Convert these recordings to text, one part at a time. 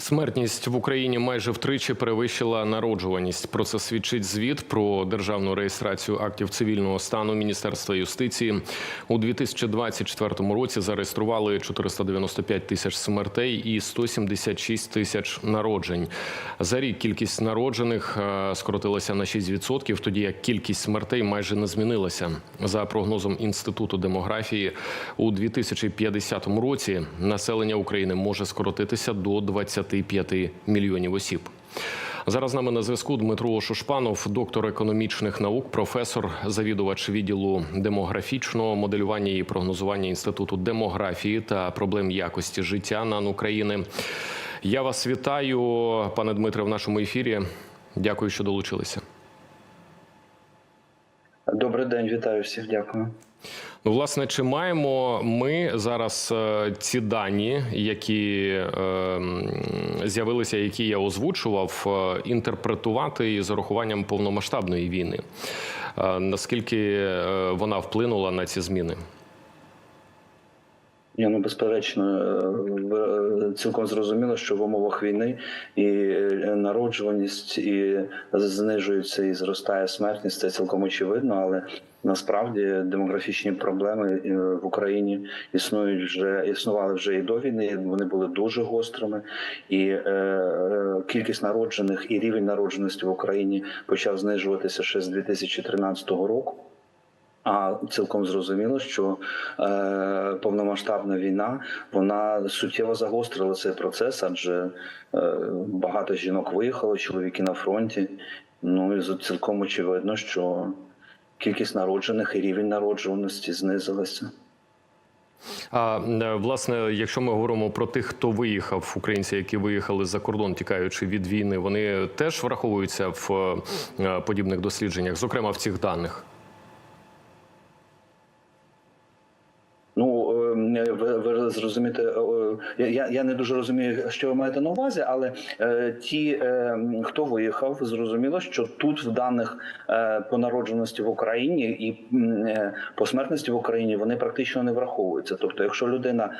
Смертність в Україні майже втричі перевищила народжуваність. Про це свідчить звіт про державну реєстрацію актів цивільного стану Міністерства юстиції. У 2024 році зареєстрували 495 тисяч смертей і 176 тисяч народжень. За рік кількість народжених е, скоротилася на 6%, тоді як кількість смертей майже не змінилася. За прогнозом інституту демографії, у 2050 році населення України може скоротитися до 25 мільйонів осіб. Зараз з нами на зв'язку Дмитро Шушпанов, доктор економічних наук, професор, завідувач відділу демографічного моделювання і прогнозування інституту демографії та проблем якості життя НАН України. Я вас вітаю, пане Дмитре, в нашому ефірі. Дякую, що долучилися. Добрий день, вітаю всіх. Дякую. Ну, власне, чи маємо ми зараз е, ці дані, які е, з'явилися, які я озвучував, е, інтерпретувати із урахуванням повномасштабної війни? Е, Наскільки вона вплинула на ці зміни? Ні, ну безперечно, е, цілком зрозуміло, що в умовах війни і е, народжуваність і знижується і зростає смертність. Це цілком очевидно, але насправді демографічні проблеми е, в Україні існують вже існували вже і до війни. Вони були дуже гострими, і е, кількість народжених і рівень народженості в Україні почав знижуватися ще з 2013 року. А цілком зрозуміло, що е, повномасштабна війна вона суттєво загострила цей процес, адже е, багато жінок виїхало, чоловіки на фронті. Ну і цілком очевидно, що кількість народжених і рівень народжуваності знизилася. А е, власне, якщо ми говоримо про тих, хто виїхав, українці, які виїхали за кордон, тікаючи від війни, вони теж враховуються в е, подібних дослідженнях, зокрема в цих даних. Ну е, ви, ви зрозумієте, е, я, я не дуже розумію, що ви маєте на увазі, але е, ті, е, хто виїхав, зрозуміло, що тут в даних е, по народженості в Україні і по смертності в Україні вони практично не враховуються. Тобто, якщо людина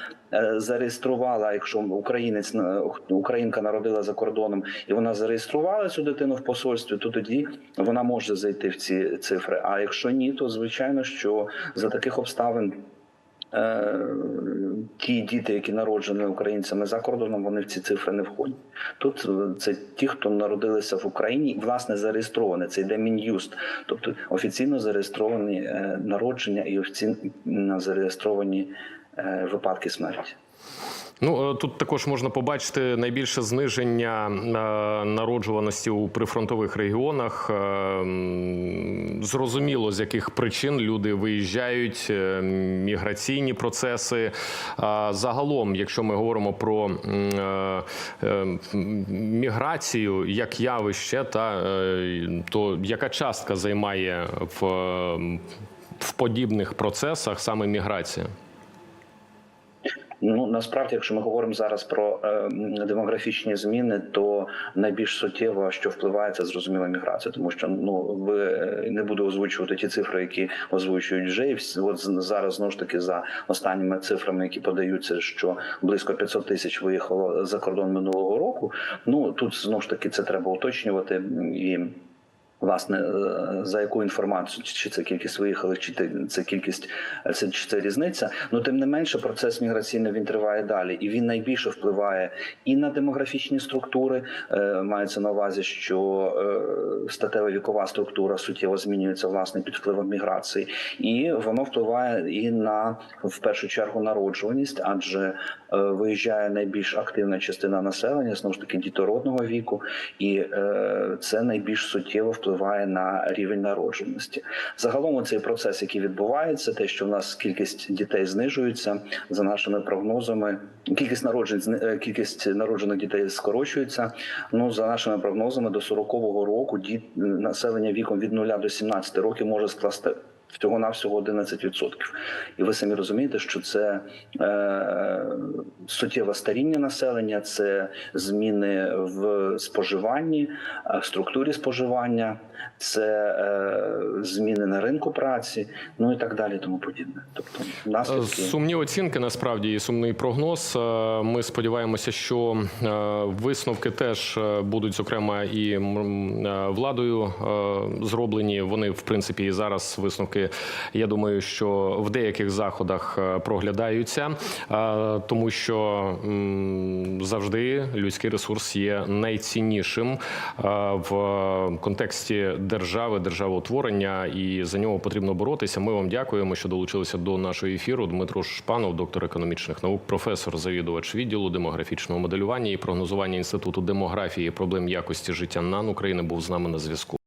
зареєструвала, якщо українець українка народила за кордоном і вона зареєструвала цю дитину в посольстві, то тоді вона може зайти в ці цифри. А якщо ні, то звичайно, що за таких обставин. Е, ті діти, які народжені українцями за кордоном, вони в ці цифри не входять. Тут е, це ті, хто народилися в Україні, власне зареєстровані. Це йде мін'юст, тобто офіційно зареєстровані е, народження і офіційно зареєстровані е, випадки смерті. Ну е, тут також можна побачити найбільше зниження е, народжуваності у прифронтових регіонах. Е, Зрозуміло, з яких причин люди виїжджають, міграційні процеси. Загалом, якщо ми говоримо про міграцію як явище, та то яка частка займає в, в подібних процесах саме міграція? Ну насправді, якщо ми говоримо зараз про е, демографічні зміни, то найбільш суттєво, що впливає, це зрозуміла міграція, тому що ну ви е, не буду озвучувати ті цифри, які озвучують вже от зараз знову ж таки за останніми цифрами, які подаються, що близько 500 тисяч виїхало за кордон минулого року. Ну тут знову ж таки це треба уточнювати і. Власне, е, за яку інформацію, чи це кількість виїхали, чи це кількість, е, це чи це різниця. Ну тим не менше, процес міграційний він триває далі, і він найбільше впливає і на демографічні структури. Е, Мається на увазі, що статева вікова структура суттєво змінюється власне під впливом міграції, і воно впливає і на в першу чергу народжуваність, адже е, виїжджає найбільш активна частина населення, знову ж таки дітородного віку, і е, це найбільш суттєво впливає на рівень народженості. Загалом цей процес, який відбувається, те, що в нас кількість дітей знижується за нашими прогнозами. Кількість народжень е, кількість народжених дітей скорочується. Ну за нашими прогнозами, до 40-го року діт населення віком від 0 до 17 років може скласти всього навсього 11%. І ви самі розумієте, що це е, суттєве старіння населення, це зміни в споживанні, е, структурі споживання, це е, зміни на ринку праці, ну і так далі, тому подібне. Тобто наслідки Сумні оцінки насправді і сумний прогноз. Е, Ми сподіваємося, що е, висновки теж е, будуть зокрема і е, владою е, зроблені. Вони в принципі і зараз висновки. Я думаю, що в деяких заходах е, проглядаються, е, тому що завжди людський ресурс є найціннішим е, в контексті держави, державоутворення, і за нього потрібно боротися. Ми вам дякуємо, що долучилися до нашого ефіру. Дмитро Шпанов, доктор економічних наук, професор, завідувач відділу демографічного моделювання і прогнозування інституту демографії проблем якості життя НАН України, був з нами на зв'язку.